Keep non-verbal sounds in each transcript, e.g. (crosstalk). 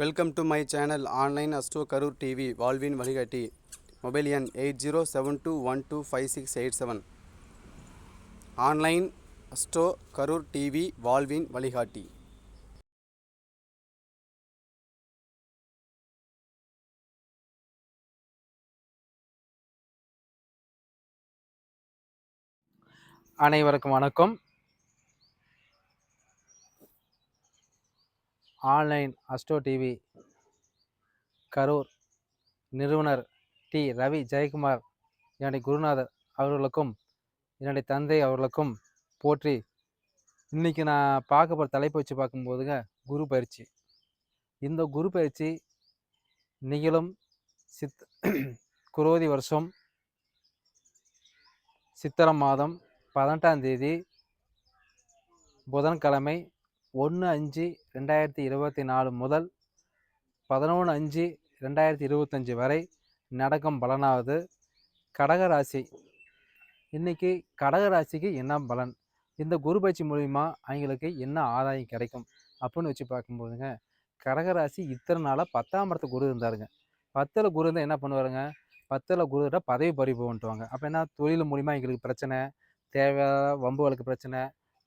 Welcome to my channel online Astro Karur TV வாழ்வின் வழிகாட்டி mobile எண் eight zero seven two one two five six eight seven online Astro Karur TV வாழ்வின் வழிகாட்டி அனைவருக்கும் வணக்கம். ஆன்லைன் அஸ்டோ டிவி கரூர் நிறுவனர் டி. ரவி ஜெயக்குமார் என்னுடைய குருநாதர் அவர்களுக்கும் என்னுடைய தந்தை அவர்களுக்கும் போற்றி இன்னைக்கு நான் பார்க்க போகிற தலைப்பு வச்சு பார்க்கும்போதுங்க குரு பயிற்சி. இந்த குரு பயிற்சி நிகழும் சித் (clears throat) குரோதி வருஷம் சித்திரை மாதம் பதினெட்டாம் தேதி புதன்கிழமை ஒன்று அஞ்சு ரெண்டாயிரத்தி இருபத்தி நாலு முதல் பதினொன்று அஞ்சு ரெண்டாயிரத்தி இருபத்தஞ்சி வரை நடக்கும் பலனாவது கடகராசி. இன்றைக்கி கடகராசிக்கு என்ன பலன்? இந்த குரு பயிற்சி மூலிமா அவங்களுக்கு என்ன ஆதாயம் கிடைக்கும்? அப்படின்னு வச்சு பார்க்கும்போதுங்க கடகராசி இத்தனை நாளாக பத்தாம் இடத்து குரு இருந்தாருங்க. பத்தில் குரு இருந்தால் என்ன பண்ணுவாருங்க? பத்தில் குரு இருந்தால் பதவி பறிப்பு பண்ணிட்டுவாங்க அப்போ என்ன? தொழில் மூலிமா எங்களுக்கு பிரச்சனை தேவையான வம்புகளுக்கு பிரச்சனை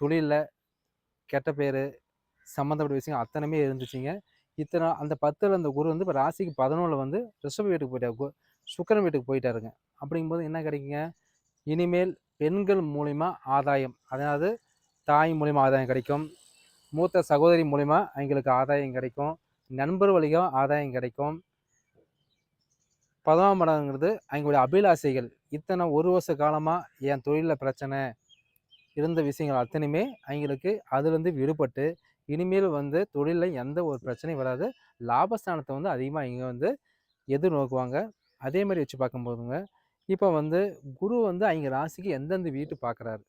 தொழிலில் கெட்ட பேர் சம்மந்தப்பட்ட விஷயம் அத்தனையுமே இருந்துச்சுங்க. இத்தனை அந்த பத்தில் அந்த குரு வந்து இப்போ ராசிக்கு பதினொன்றில் வந்து ரிஷப வீட்டுக்கு போயிட்டார். கு சுக்கரன் வீட்டுக்கு போயிட்டாருங்க. அப்படிங்கும்போது என்ன கிடைக்குங்க? இனிமேல் பெண்கள் மூலிமா ஆதாயம். அதாவது தாய் மூலிமா ஆதாயம் கிடைக்கும். மூத்த சகோதரி மூலிமா அவங்களுக்கு ஆதாயம் கிடைக்கும். நண்பர் வழியாக ஆதாயம் கிடைக்கும். பதினாம் மடங்கிறது அவங்களுடைய அபிலாசைகள் இத்தனை ஒரு வருஷ காலமாக என் தொழிலில் பிரச்சனை. இருந்த விஷயங்கள் அத்தனையுமே அவங்களுக்கு அதுலேருந்து விடுபட்டு இனிமேல் வந்து தொழிலில் எந்த ஒரு பிரச்சனையும் வராது. லாபஸ்தானத்தை வந்து அதிகமாக இங்கே வந்து எதிர்நோக்குவாங்க. அதே மாதிரி வச்சு பார்க்கும்போதுங்க இப்போ வந்து குரு வந்து அவங்க ராசிக்கு எந்தெந்த வீட்டு பார்க்குறாரு?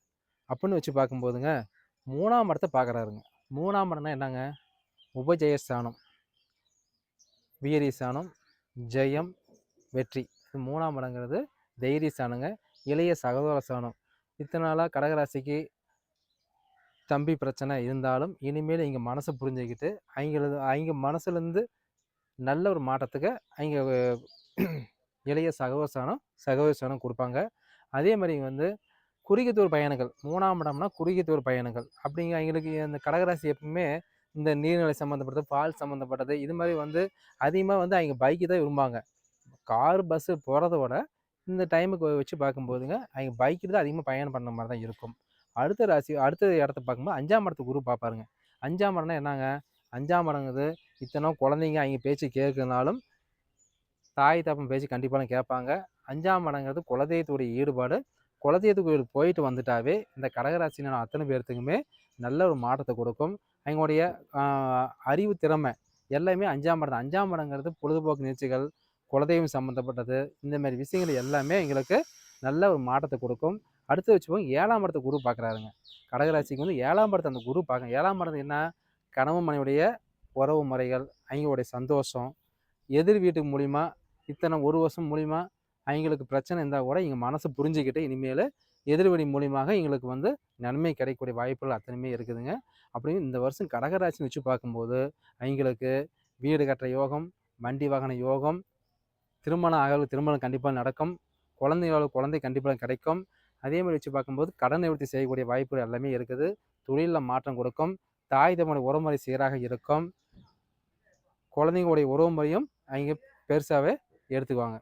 அப்படின்னு வச்சு பார்க்கும்போதுங்க மூணாம் இடத்தை பார்க்குறாருங்க. மூணாம் இடம்னா என்னங்க? உபஜயஸ்தானம் வீரியஸ்தானம் ஜெயம் வெற்றி. இது மூணாம் இடங்கிறது தைரியஸ்தானங்க. இளைய சகோதர ஸ்தானம். இத்தனை நாளாக கடகராசிக்கு தம்பி பிரச்சனை இருந்தாலும் இனிமேல் இங்கே மனசை புரிஞ்சுக்கிட்டு அவங்களது அவங்க மனசுலேருந்து நல்ல ஒரு மாற்றத்துக்கு அவங்க இளைய சகவசானம் சகவசானம் கொடுப்பாங்க. அதே மாதிரி வந்து குறுகியத்தூர் பயணங்கள் மூணாம் இடம்னா குறுகியத்தூர் பயணங்கள் அப்படிங்க அவங்களுக்கு இந்த கடகராசி எப்பவுமே இந்த நீர்நிலை சம்மந்தப்பட்டது பால் சம்மந்தப்பட்டது இது மாதிரி வந்து அதிகமாக வந்து அவங்க பைக்கு தான் விரும்பாங்க கார் பஸ்ஸு போகிறத விட இந்த டைமுக்கு வச்சு பார்க்கும்போதுங்க அவங்க பைக்கில் தான் அதிகமாக பயணம் பண்ண மாதிரி தான் இருக்கும். அடுத்த ராசி அடுத்த இடத்த பார்க்கும்போது அஞ்சாம் இடத்து குரு பார்ப்பாருங்க. அஞ்சாம் இடம்னா என்னங்க? அஞ்சாம் இடங்குது இத்தனை குழந்தைங்க அவங்க பேச்சு கேட்கனாலும் தாய் தப்பன் பேச்சு கண்டிப்பாக கேட்பாங்க. அஞ்சாம் இடங்கிறது குலதெய்வத்துடைய ஈடுபாடு. குலதெய்வத்துக்கு போயிட்டு வந்துட்டாவே இந்த கடகராசின அத்தனை பேர்த்துக்குமே நல்ல ஒரு மாற்றத்தை கொடுக்கும். அவங்களுடைய அறிவு திறமை எல்லாமே அஞ்சாம் இடம் அஞ்சாம் இடங்கிறது பொழுதுபோக்கு நிகழ்ச்சிகள் குலதெய்வம் சம்மந்தப்பட்டது இந்த மாதிரி விஷயங்கள் எல்லாமே எங்களுக்கு நல்ல ஒரு மாற்றத்தை கொடுக்கும். அடுத்து வச்சுப்போம் ஏழாம் இடத்தை குரு பார்க்குறாருங்க கடகராசிக்கு வந்து ஏழாம் இடத்தை அந்த குரு பார்க்க ஏழாம் இடத்து என்ன? கணவன் மனைவியுடைய உறவு முறைகள் அவங்களுடைய சந்தோஷம் எதிர் வீட்டுக்கு மூலிமா இத்தனை ஒரு வருஷம் மூலிமா அவங்களுக்கு பிரச்சனை இருந்தால் கூட எங்கள் மனசு புரிஞ்சுக்கிட்டு இனிமேல் எதிர்வழி மூலியமாக எங்களுக்கு வந்து நன்மை கிடைக்கக்கூடிய வாய்ப்புகள் அத்தனையுமே இருக்குதுங்க. அப்படின்னு இந்த வருஷம் கடகராசின்னு வச்சு பார்க்கும்போது அவங்களுக்கு வீடு கட்டுற யோகம் வண்டி வாகன யோகம் திருமணம் ஆகல திருமணம் கண்டிப்பாக நடக்கும். குழந்தைகளோட குழந்தை கண்டிப்பாக கிடைக்கும். அதே மாதிரி வச்சு பார்க்கும்போது கடன் நிவர்த்தி செய்யக்கூடிய வாய்ப்புகள் எல்லாமே இருக்குது. தொழிலில் மாற்றம் கொடுக்கும். தாய் தம்மோட உறவுமுறை சீராக இருக்கும். குழந்தைங்களுடைய உறவுமுறையும் அவங்க பெருசாகவே எடுத்துக்குவாங்க.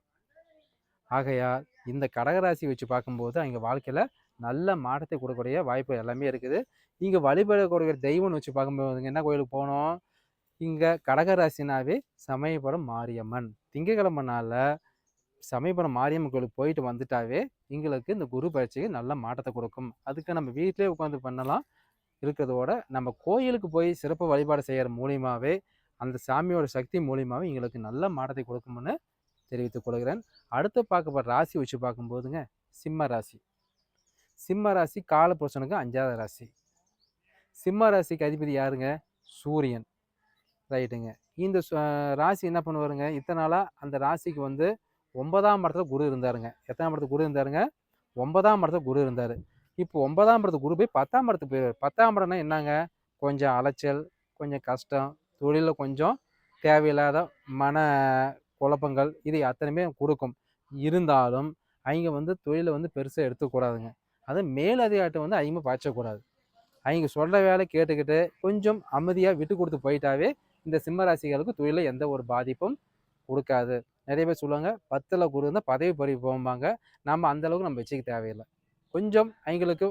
ஆகையால் இந்த கடகராசி வச்சு பார்க்கும்போது அவங்க வாழ்க்கையில் நல்ல மாற்றத்தை கொடுக்கக்கூடிய வாய்ப்பு எல்லாமே இருக்குது. இங்கே வழிபடக்கூடிய தெய்வம்னு வச்சு பார்க்கும்போது என்ன கோயிலுக்கு போகணும்? இங்கே கடகராசினாவே சமயபுரம் மாரியம்மன். திங்கக்கிழமை நாளில் சமயபுரம் மாரியம்மன் கோயிலுக்கு போயிட்டு வந்துட்டாவே எங்களுக்கு இந்த குரு பயிற்சிக்கு நல்ல மாற்றத்தை கொடுக்கும். அதுக்கு நம்ம வீட்டிலே உட்காந்து பண்ணலாம். இருக்கிறதோட நம்ம கோயிலுக்கு போய் சிறப்பு வழிபாடு செய்கிற மூலியமாகவே அந்த சாமியோட சக்தி மூலியமாகவே எங்களுக்கு நல்ல மாற்றத்தை கொடுக்கும்னு தெரிவித்துக் கொள்கிறேன். அடுத்து பார்க்கப்படுற ராசி வச்சு பார்க்கும்போதுங்க சிம்ம ராசி. சிம்ம ராசி காலபுருஷனுக்கு அஞ்சாவது ராசி. சிம்ம ராசிக்கு அதிபதி யாருங்க? சூரியன். ரைட்டுங்க. இந்த ராசி என்ன பண்ணுவாருங்க? இத்தனை நாளாக அந்த ராசிக்கு வந்து ஒன்பதாம் இடத்துல குரு இருந்தாருங்க. எத்தனாம் இடத்துல குரு இருந்தாருங்க? ஒன்பதாம் இடத்துல குரு இருந்தார். இப்போ ஒன்பதாம் இடத்து குரு போய் பத்தாம் இடத்துக்கு போயிடுவார் பத்தாம் இடம்னா என்னங்க? கொஞ்சம் அலைச்சல் கொஞ்சம் கஷ்டம் தொழிலில் கொஞ்சம் தேவையில்லாத மன குழப்பங்கள் இது அத்தனையுமே கொடுக்கும். இருந்தாலும் அவங்க வந்து தொழிலை வந்து பெருசாக எடுத்துக்கூடாதுங்க. அது மேலதிகாரிட்ட வந்து அதிகமாக பாய்ச்சக்கூடாது. அவங்க சொல்கிற வேலை கேட்டுக்கிட்டு கொஞ்சம் அமைதியாக விட்டு கொடுத்து போயிட்டாவே இந்த சிம்மராசிகளுக்கு தொழிலில் எந்த ஒரு பாதிப்பும் கொடுக்காது. நிறைய பேர் சொல்லுவாங்க பத்தில் குரு இருந்தால் பதவி பறி போம்பாங்க. நம்ம அந்தளவுக்கு நம்ம வச்சுக்க தேவையில்லை. கொஞ்சம் அவங்களுக்கு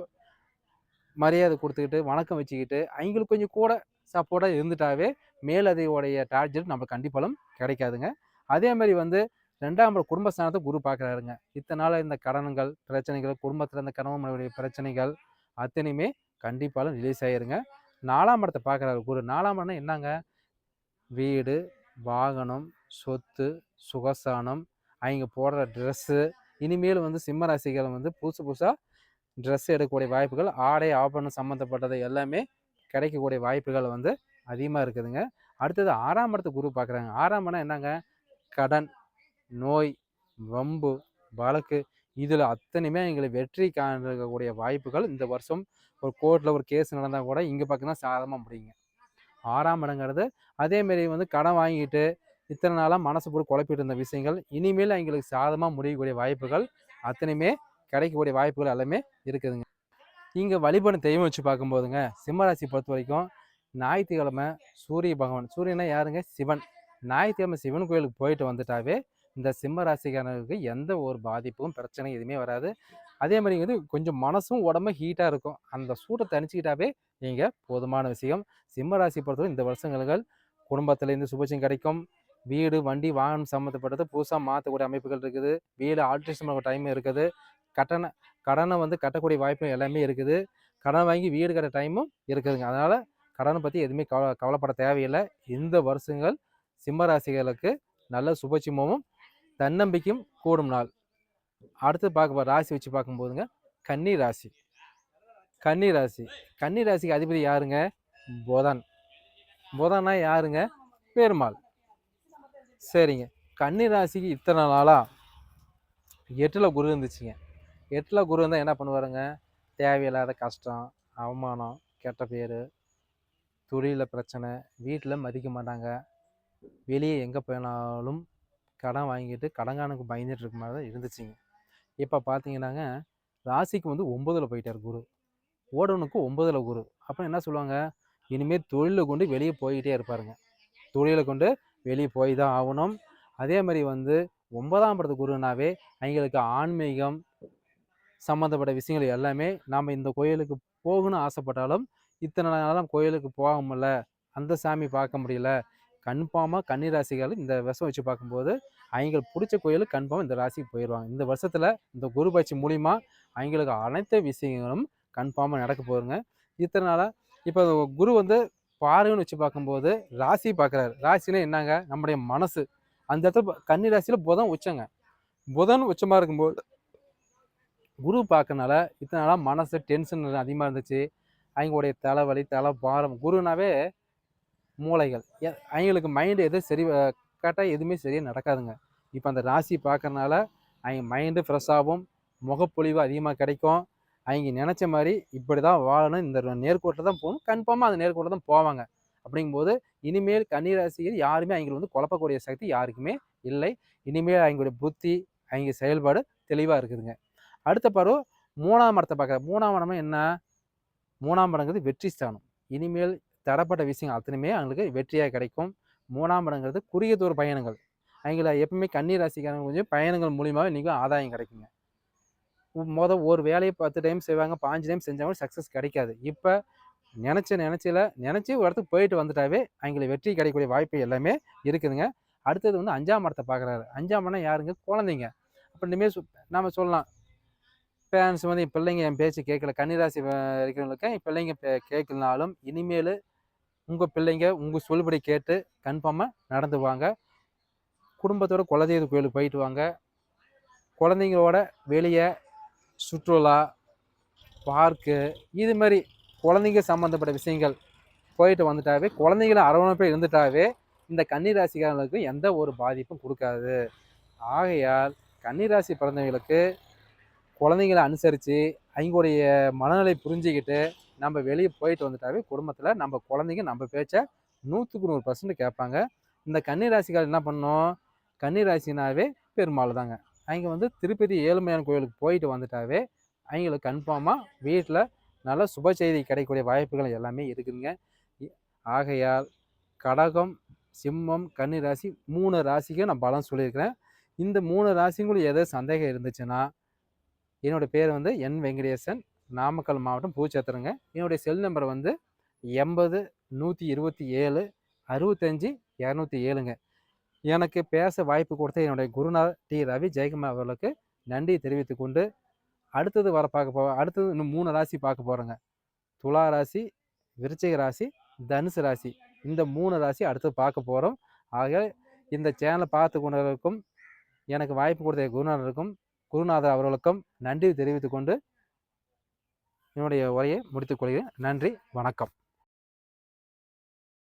மரியாதை கொடுத்துக்கிட்டு வணக்கம் வச்சுக்கிட்டு அவங்களுக்கு கொஞ்சம் கூட சப்போர்ட்டாக இருந்துட்டாவே மேலதையோடைய டார்ஜெட் நம்மளுக்கு கண்டிப்பாலும் கிடைக்காதுங்க. அதே மாதிரி வந்து ரெண்டாம் குடும்ப குடும்பஸ்தானத்தை குரு பார்க்குறாருங்க இத்தனை நாள் இந்த கடன்கள் பிரச்சனைகள் குடும்பத்தில் இருந்த கணவன் மனைவியுடைய பிரச்சனைகள் அத்தனையுமே கண்டிப்பாலும் ரிலீஸ் ஆயிருங்க. நாலாம் இடத்தை பார்க்குறாரு குரு. நாலாம் இடம்னா என்னங்க? வீடு வாகனம் சொத்து சுகசானம் அவங்க போடுற ட்ரெஸ்ஸு இனிமேல் வந்து சிம்ம ராசிகள் வந்து புதுசு புதுசாக ட்ரெஸ் எடுக்கக்கூடிய வாய்ப்புகள் ஆடை ஆபரணம் சம்மந்தப்பட்டது எல்லாமே கிடைக்கக்கூடிய வாய்ப்புகள் வந்து அதிகமாக இருக்குதுங்க. அடுத்தது ஆறாம் இடத்து குரு பார்க்குறாங்க ஆறாம் இடம் என்னங்க? கடன் நோய் வம்பு வழக்கு. இதில் அத்தனையுமே எங்களுக்கு வெற்றி காணக்கூடிய வாய்ப்புகள். இந்த வருஷம் ஒரு கோர்ட்டில் ஒரு கேஸ் நடந்தால் கூட இங்கே பக்கம் சாதமாக முடியுங்க. ஆறாம் இடங்கிறது. அதேமாரி வந்து கடன் வாங்கிட்டு இத்தனை நாளாக மனசு போட்டு குழப்பிட்டு இருந்த விஷயங்கள் இனிமேல் எங்களுக்கு சாதமாக முடியக்கூடிய வாய்ப்புகள் அத்தனையுமே கிடைக்கக்கூடிய வாய்ப்புகள் எல்லாமே இருக்குதுங்க. இங்கே வழிபடும் தெய்வம் வச்சு பார்க்கும்போதுங்க சிம்மராசி பொறுத்த வரைக்கும் ஞாயிற்றுக்கிழமை சூரிய பகவான் சூரியனா யாருங்க? சிவன். ஞாயிற்றுக்கிழமை சிவன் கோயிலுக்கு போயிட்டு வந்துட்டாவே இந்த சிம்ம ராசிக்காரர்களுக்கு எந்த ஒரு பாதிப்பும் பிரச்சனை எதுவுமே வராது. அதே மாதிரி வந்து கொஞ்சம் மனசும் உடம்பு ஹீட்டாக இருக்கும். அந்த சூட்டை தணிச்சிக்கிட்டாவே நீங்கள் போதுமான விஷயம். சிம்ம ராசி பொறுத்தவரை இந்த வருஷங்கள் குடும்பத்துலேருந்து சுபட்சம் கிடைக்கும். வீடு வண்டி வாகனம் சம்மந்தப்பட்டது புதுசாக மாற்றக்கூடிய அமைப்புகள் இருக்குது. வீடு ஆல்ட்ரேஷன் பண்ண டைம் இருக்குது. கட்டண கடனை வந்து கட்டக்கூடிய வாய்ப்பு எல்லாமே இருக்குது. கடன் வாங்கி வீடு கட்ட டைமும் இருக்குதுங்க. அதனால் கடனை பற்றி எதுவுமே கவலை கவலைப்பட தேவையில்லை. இந்த வருஷங்கள் சிம்ம ராசிகளுக்கு நல்ல சுபச்சிமமும் தன்னம்பிக்கையும் கூடும் நாள். அடுத்து பார்க்க ராசி வச்சு பார்க்கும்போதுங்க கன்னி ராசி கன்னி ராசி கன்னி ராசிக்கு அதிபதி யாருங்க? புதன். புதனா யாருங்க? பெருமாள். சரிங்க. கன்னி ராசிக்கு இத்தனை நாளாக எட்டில் குரு இருந்துச்சுங்க. எட்டில் குரு இருந்தால் என்ன பண்ணுவாருங்க? தேவையில்லாத கஷ்டம் அவமானம் கெட்ட பேர் தொழிலில் பிரச்சனை வீட்டில் மதிக்க மாட்டாங்க. வெளியே எங்கே போனாலும் கடன் வாங்கிட்டு கடங்கானுக்கு பயந்துட்டு இருக்க மாதிரி தான் இருந்துச்சுங்க. இப்போ பார்த்தீங்கன்னாங்க ராசிக்கு வந்து ஒம்பதில் போயிட்டார் குரு. ஓடனுக்கு ஒம்பதில் குரு. அப்போ என்ன சொல்லுவாங்க? இனிமேல் தொழிலை கொண்டு வெளியே போய்கிட்டே இருப்பாருங்க. தொழிலை கொண்டு வெளியே போய் தான் ஆகணும் அதே மாதிரி வந்து ஒன்பதாம் படத்து குருனாவே அவங்களுக்கு ஆன்மீகம் சம்மந்தப்பட்ட விஷயங்கள் எல்லாமே நாம் இந்த கோயிலுக்கு போகணும்னு ஆசைப்பட்டாலும் இத்தனை நாளாக கோயிலுக்கு போக முடியல அந்த சாமி பார்க்க முடியல. கன்ஃபார்மாக கன்னிராசிகள் இந்த விஷம் வச்சு பார்க்கும்போது அவங்களுக்கு பிடிச்ச கோயிலுக்கு கன்ஃபார்ம் இந்த ராசிக்கு போயிடுவாங்க இந்த வருஷத்தில் இந்த குரு பயிற்சி மூலிமா அவங்களுக்கு அனைத்து விஷயங்களும் கன்ஃபார்மாக நடக்க போகிறங்க இத்தனை நாளாக இப்போ குரு வந்து பாருன்னு வச்சு பார்க்கும்போது ராசி பார்க்குறாரு. ராசினா என்னங்க? நம்முடைய மனசு. அந்த இடத்துல கன்னி ராசியில் புதன் உச்சங்க. புதன் உச்சமாக இருக்கும்போது குரு பார்க்கறனால இத்தனை நாளாக மனசு டென்ஷன் அதிகமாக இருந்துச்சு. அவங்களுடைய தலைவலி தலை பாரம் குருனாவே மூளைகள். எ- அவங்களுக்கு மைண்டு எதுவும் சரி கரெக்டாக எதுவுமே சரியாக நடக்காதுங்க. இப்போ அந்த ராசி பார்க்கறனால அவங்க மைண்டு ஃப்ரெஷ்ஷாகவும் முகப்பொழிவு அதிகமாக கிடைக்கும். அவங்க நினச்ச மாதிரி இப்படி தான் வாழணும். இந்த நேர்கோட்டில் தான் போகணும். கன்ஃபார்மாக அந்த நேர்கோட்டில் தான் போவாங்க. அப்படிங்கும்போது இனிமேல் கன்னிராசியில் யாருமே அவங்களை வந்து குழப்பக்கூடிய சக்தி யாருக்குமே இல்லை. இனிமேல் அவங்களுடைய புத்தி அவங்க செயல்பாடு தெளிவாக இருக்குதுங்க. அடுத்த பருவம் மூணாம் இடத்தை பார்க்குற மூணாம் இடம்னா என்ன? மூணாம் இடங்கிறது வெற்றி ஸ்தானம். இனிமேல் தடப்பட்ட விஷயங்கள் அத்தனையுமே அவங்களுக்கு வெற்றியாக கிடைக்கும். மூணாம் இடங்கிறது குறுகிய தூர பயணங்கள். அவங்கள எப்பவுமே கன்னி ராசிக்காரங்க கொஞ்சம் பயணங்கள் மூலியமாகவே நீங்கள் ஆதாயம் கிடைக்குங்க. மொதல் ஒரு வேலையை பத்து டைம் செய்வாங்க பாஞ்சு டைம் செஞ்சாலும் சக்ஸஸ் கிடைக்காது. இப்போ நினச்ச நினச்சில நினச்சி ஒரு இடத்துக்கு போயிட்டு வந்துட்டாவே அவங்களுக்கு வெற்றி கிடைக்கக்கூடிய வாய்ப்பு எல்லாமே இருக்குதுங்க. அடுத்தது வந்து அஞ்சாம் மடத்தை பார்க்குறாரு அஞ்சாம் மடம் யாருங்க? குழந்தைங்க. அப்போ இனிமேல் சொ சொல்லலாம். பேரண்ட்ஸ் வந்து என் பிள்ளைங்க என் பேச்சு கேட்கல. கன்னிராசி இருக்கிறவங்களுக்கு என் பிள்ளைங்க பே- கேட்கலனாலும் இனிமேல் உங்கள் பிள்ளைங்க உங்கள் சொல்படி கேட்டு கன்ஃபார்மாக நடந்துவாங்க குடும்பத்தோட குலதெய்வ கோயிலுக்கு போயிட்டு வாங்க. குழந்தைங்களோட வெளியே சுற்றுலா பார்க்கு இது மாதிரி குழந்தைங்க சம்மந்தப்பட்ட விஷயங்கள் போயிட்டு வந்துட்டாவே குழந்தைங்கள அரவணைப்பே இருந்துட்டாவே இந்த கன்னிராசிக்காரர்களுக்கு எந்த ஒரு பாதிப்பும் கொடுக்காது. ஆகையால் கன்னிராசி பிறந்தவங்களுக்கு குழந்தைங்கள அனுசரித்து அவங்களுடைய மனநிலை புரிஞ்சுக்கிட்டு நம்ம வெளியே போயிட்டு வந்துட்டாவே குடும்பத்தில் நம்ம குழந்தைங்க நம்ம பேச்சை நூற்றுக்கு நூறு பர்சன்ட் கேட்பாங்க இந்த கன்னிராசிக்காரர் என்ன பண்ணணும் கன்னிராசினாவே பெருமாள் தாங்க அவங்க வந்து திருப்பதி ஏழுமையான கோயிலுக்கு போயிட்டு வந்துட்டாவே அவங்களுக்கு கன்ஃபார்மாக வீட்டில் நல்ல சுப செய்தி கிடைக்கக்கூடிய வாய்ப்புகள் எல்லாமே இருக்குதுங்க. ஆகையால் கடகம் சிம்மம் கன்னி ராசி மூணு ராசிக்கும் நான் பலம் சொல்லியிருக்கிறேன். இந்த மூணு ராசிங்களும் ஏதோ சந்தேகம் இருந்துச்சுன்னா என்னோட பேர் வந்து என் வெங்கடேசன் நாமக்கல் மாவட்டம் பூச்சத்திரங்க. என்னுடைய செல் நம்பர் வந்து எண்பது நூற்றி இருபத்தி ஏழு அறுபத்தஞ்சி இரநூத்தி ஏழுங்க. எனக்கு பேச வாய்ப்பு கொடுத்த என்னுடைய குருநாத் டி. ரவி ஜெயக்குமார் அவர்களுக்கு நன்றி தெரிவித்து கொண்டு அடுத்தது வர பார்க்க போ அடுத்தது இன்னும் மூணு ராசி பார்க்க போகிறோங்க துலா ராசி விருச்சிக ராசி தனுசு ராசி. இந்த மூணு ராசி அடுத்து பார்க்க போகிறோம் ஆக இந்த சேனலை பார்த்து கொண்டவர்களுக்கும் எனக்கு வாய்ப்பு கொடுத்த குருநாதருக்கும் குருநாதர் அவர்களுக்கும் நன்றி தெரிவித்துக்கொண்டு என்னுடைய உரையை முடித்துக் கொள்கிறேன். நன்றி வணக்கம்.